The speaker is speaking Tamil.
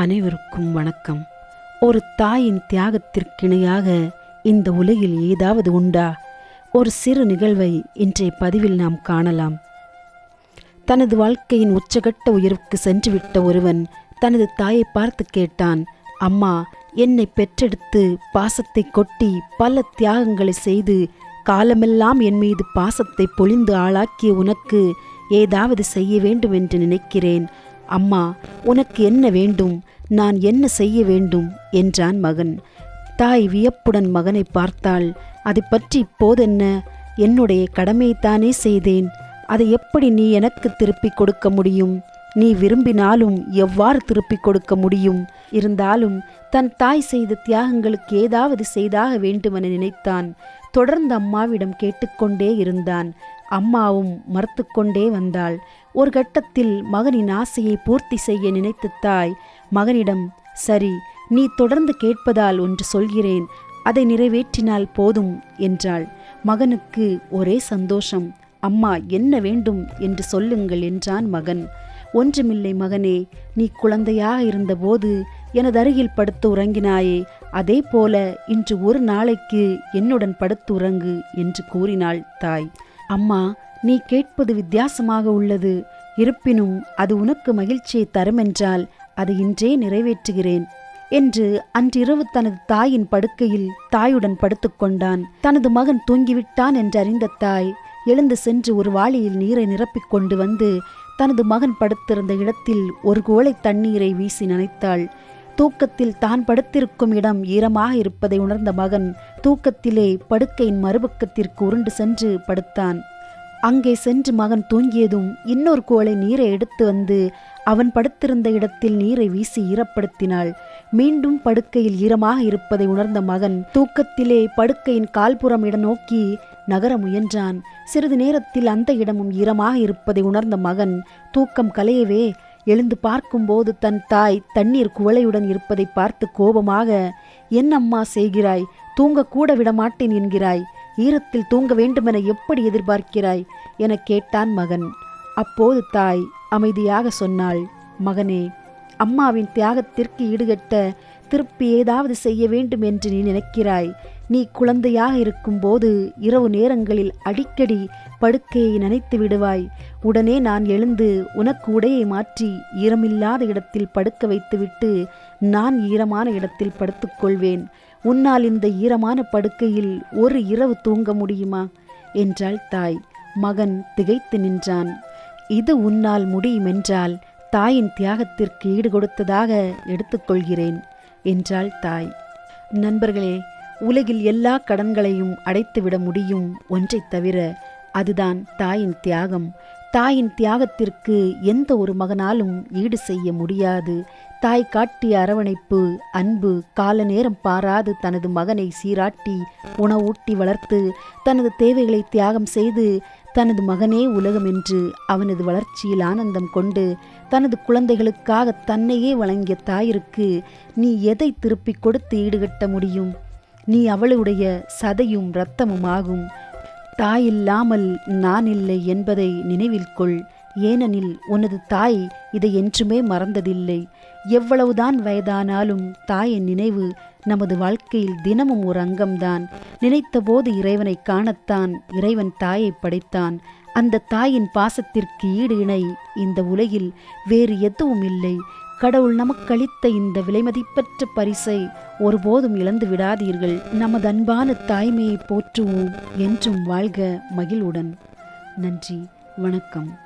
அனைவருக்கும் வணக்கம். ஒரு தாயின் தியாகத்திற்கிணையாக இந்த உலகில் ஏதாவது உண்டா? ஒரு சிறு நிகழ்வை இன்றைய பதிவில் நாம் காணலாம். தனது வாழ்க்கையின் உச்சகட்ட உயர்வுக்கு சென்றுவிட்ட ஒருவன் தனது தாயை பார்த்து கேட்டான் அம்மா என்னை பெற்றெடுத்து பாசத்தை கொட்டி பல தியாகங்களை செய்து காலமெல்லாம் என் மீது பாசத்தை பொழிந்து ஆளாக்கிய உனக்கு ஏதாவது செய்ய வேண்டும் என்று நினைக்கிறேன். அம்மா உனக்கு என்ன வேண்டும்? நான் என்ன செய்ய வேண்டும்? என்றான் மகன். தாய் வியப்புடன் மகனை பார்த்தாள். அதை பற்றி இப்போதென்ன என்னுடைய கடமையைத்தானே செய்தேன். அதை எப்படி நீ எனக்கு திருப்பிக் கொடுக்க முடியும்? நீ விரும்பினாலும் எவ்வாறு திருப்பிக் கொடுக்க முடியும்? இருந்தாலும் தன் தாய் செய்த தியாகங்களுக்கு ஏதாவது செய்தாக வேண்டுமென நினைத்தான். தொடர்ந்து அம்மாவிடம் கேட்டுக்கொண்டே இருந்தான். அம்மாவும் மறுத்துக்கொண்டே வந்தாள். ஒரு கட்டத்தில் மகனின் ஆசையை பூர்த்தி செய்ய நினைத்த தாய் மகனிடம் சரி நீ தொடர்ந்து கேட்பதால் ஒன்று சொல்கிறேன் அதை நிறைவேற்றினால் போதும் என்றாள். மகனுக்கு ஒரே சந்தோஷம் அம்மா என்ன வேண்டும் என்று சொல்லுங்கள் என்றான் மகன். ஒன்றுமில்லை மகனே நீ குழந்தையாக இருந்தபோது எனது அருகில் படுத்து உறங்கினாயே அதே போல இன்று ஒரு நாளைக்கு என்னுடன் படுத்து உறங்கு என்று கூறினாள் தாய். அம்மா நீ கேட்பது வித்தியாசமாக உள்ளது. இருப்பினும் அது உனக்கு மகிழ்ச்சியை தருமென்றால் அது இன்றே நிறைவேற்றுகிறேன் என்று அன்றிரவு தனது தாயின் படுக்கையில் தாயுடன் படுத்துக்கொண்டான் தனது மகன் தூங்கிவிட்டான் என்று அறிந்த தாய் எழுந்து சென்று ஒரு வாளியில் நீரை நிரப்பிக் கொண்டு வந்து தனது மகன் படுத்திருந்த இடத்தில் ஒரு கோளை தண்ணீரை வீசி நனைத்தாள். தூக்கத்தில் தான் படுத்திருக்கும் இடம் ஈரமாக இருப்பதை உணர்ந்த மகன் தூக்கத்திலே படுக்கையின் மறுபக்கத்திற்கு உருண்டு சென்று படுத்தான். அங்கே சென்று மகன் தூங்கியதும் இன்னொரு கோளை நீரை எடுத்து வந்து அவன் படுத்திருந்த இடத்தில் நீரை வீசி ஈரப்படுத்தினாள். மீண்டும் படுக்கையில் ஈரமாக இருப்பதை உணர்ந்த மகன் தூக்கத்திலே படுக்கையின் கால்புறம் இடம் நோக்கி நகர முயன்றான். சிறிது நேரத்தில் அந்த இடமும் ஈரமாக இருப்பதை உணர்ந்த மகன் தூக்கம் கலையவே எழுந்து பார்க்கும்போது தன் தாய் தண்ணீர் குவளையுடன் இருப்பதை பார்த்து கோபமாக என் அம்மா செய்கிறாய்? தூங்கக்கூட விடமாட்டேன் என்கிறாய். ஈரத்தில் தூங்க வேண்டுமென எப்படி எதிர்பார்க்கிறாய்? என கேட்டான் மகன். அப்போது தாய் அமைதியாக சொன்னாள் மகனே அம்மாவின் தியாகத்திற்கு ஈடுகட்ட திருப்பி ஏதாவது செய்ய வேண்டும் என்று நீ நினைக்கிறாய். நீ குழந்தையாக இருக்கும்போது இரவு நேரங்களில் அடிக்கடி படுக்கையை நினைத்து விடுவாய். உடனே நான் எழுந்து உனக்கு உடையை மாற்றி ஈரமில்லாத இடத்தில் படுக்க வைத்துவிட்டு நான் ஈரமான இடத்தில் படுத்துக்கொள்வேன் உன்னால் இந்த ஈரமான படுக்கையில் ஒரு இரவு தூங்க முடியுமா? என்றாள் தாய். மகன் திகைத்து நின்றான். இது உன்னால் முடியுமென்றால் தாயின் தியாகத்திற்கு ஈடு கொடுத்ததாக எடுத்துக்கொள்கிறேன் என்றாள் தாய். நண்பர்களே உலகில் எல்லா கடன்களையும் அடைத்துவிட முடியும் ஒன்றைத் தவிர அதுதான் தாயின் தியாகம். தாயின் தியாகத்திற்கு எந்த ஒரு மகனாலும் ஈடு செய்ய முடியாது. தாய் காட்டிய அரவணைப்பு அன்பு கால நேரம் பாராது தனது மகனை சீராட்டி உணவூட்டி வளர்த்து தனது தேவைகளை தியாகம் செய்து தனது மகனே உலகம் என்று அவனது வளர்ச்சியில் ஆனந்தம் கொண்டு தனது குழந்தைகளுக்காக தன்னையே வழங்கிய தாயிற்கு நீ எதை திருப்பிக் கொடுத்து ஈடுகட்ட முடியும்? நீ அவளுடைய சதையும் இரத்தமும் ஆகும் தாயில்லாமல் நான் இல்லை என்பதை நினைவில் கொள். ஏனெனில் உனது தாய் இதை என்றுமே மறந்ததில்லை. எவ்வளவுதான் வயதானாலும் தாயின் நினைவு நமது வாழ்க்கையில் தினமும் ஒரு அங்கம்தான். நினைத்தபோது இறைவனை காணத்தான் இறைவன் தாயை படைத்தான். அந்த தாயின் பாசத்திற்கு ஈடு இணை இந்த உலகில் வேறு எதுவும் இல்லை. கடவுள் நமக்களித்த இந்த விலைமதிப்பற்ற பரிசை ஒருபோதும் இழந்து விடாதீர்கள். நமது அன்பான தாய்மையை போற்றுவோம் என்றும் வாழ்க மகிழ்வுடன். நன்றி வணக்கம்.